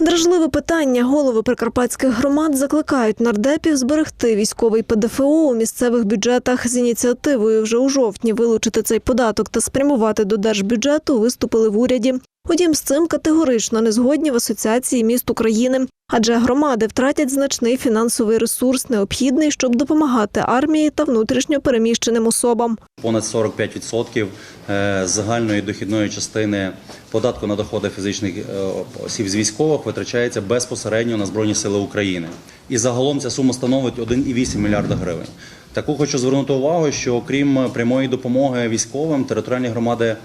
Дражливе питання. Голови прикарпатських громад закликають нардепів зберегти військовий ПДФО у місцевих бюджетах. З ініціативою вже у жовтні вилучити цей податок та спрямувати до держбюджету виступили в уряді. Утім, з цим категорично не згодні в Асоціації міст України, адже громади втратять значний фінансовий ресурс, необхідний, щоб допомагати армії та внутрішньо переміщеним особам. Понад 45% е, загальної дохідної частини податку на доходи фізичних е, осіб з військових витрачається безпосередньо на Збройні Сили України. І загалом ця сума становить 1,8 мільярда гривень. Таку хочу звернути увагу, що окрім прямої допомоги військовим, територіальні громади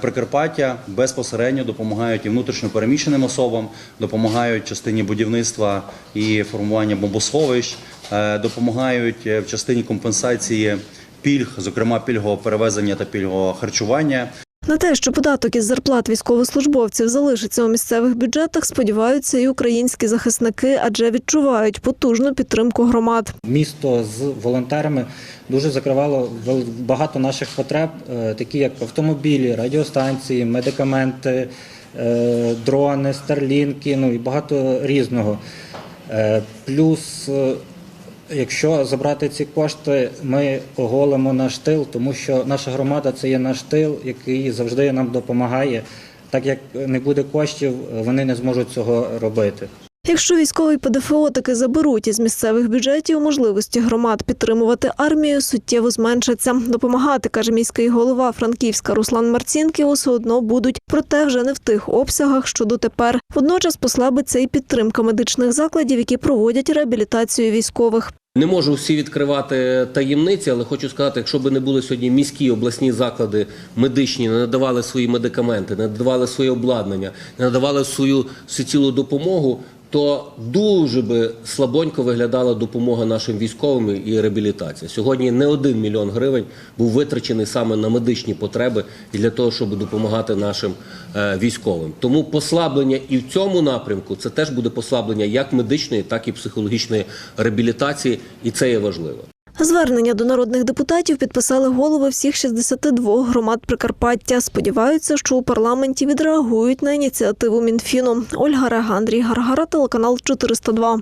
Прикарпаття безпосередньо допомагають і внутрішньопереміщеним особам, допомагають частині будівництва і формування бомбосховищ, е, допомагають е, в частині компенсації пільг, зокрема пільгового перевезення та пільгового харчування. На те, що податок із зарплат військовослужбовців залишиться у місцевих бюджетах, сподіваються і українські захисники, адже відчувають потужну підтримку громад. Місто з волонтерами дуже закривало багато наших потреб, е, такі як автомобілі, радіостанції, медикаменти, е, дрони, старлінки, ну і багато різного. Е, Плюс, якщо забрати ці кошти, ми оголимо наш тил, тому що наша громада це є наш тил, який завжди нам допомагає. Так як не буде коштів, вони не зможуть цього робити. Якщо військовий ПДФО таки заберуть із місцевих бюджетів, можливості громад підтримувати армію суттєво зменшаться. Допомагати, каже міський голова Франківська Руслан Марцінків, усе одно будуть, проте вже не в тих обсягах, що дотепер. Водночас послабиться і підтримка медичних закладів, які проводять реабілітацію військових. Не можу всі відкривати таємниці, але хочу сказати, якщо б не були сьогодні міські обласні заклади медичні, не надавали свої медикаменти, не надавали своє обладнання, не надавали свою всецілу допомогу, то дуже би слабонько виглядала допомога нашим військовим і реабілітація. Сьогодні не один мільйон гривень був витрачений саме на медичні потреби і для того, щоб допомагати нашим е, військовим. Тому послаблення і в цьому напрямку це теж буде послаблення як медичної, так і психологічної реабілітації, і це є важливо. Звернення до народних депутатів підписали голови всіх 62 громад Прикарпаття. Сподіваються, що у парламенті відреагують на ініціативу Мінфіну. Ольга Рега, Андрій Гаргара, телеканал 402.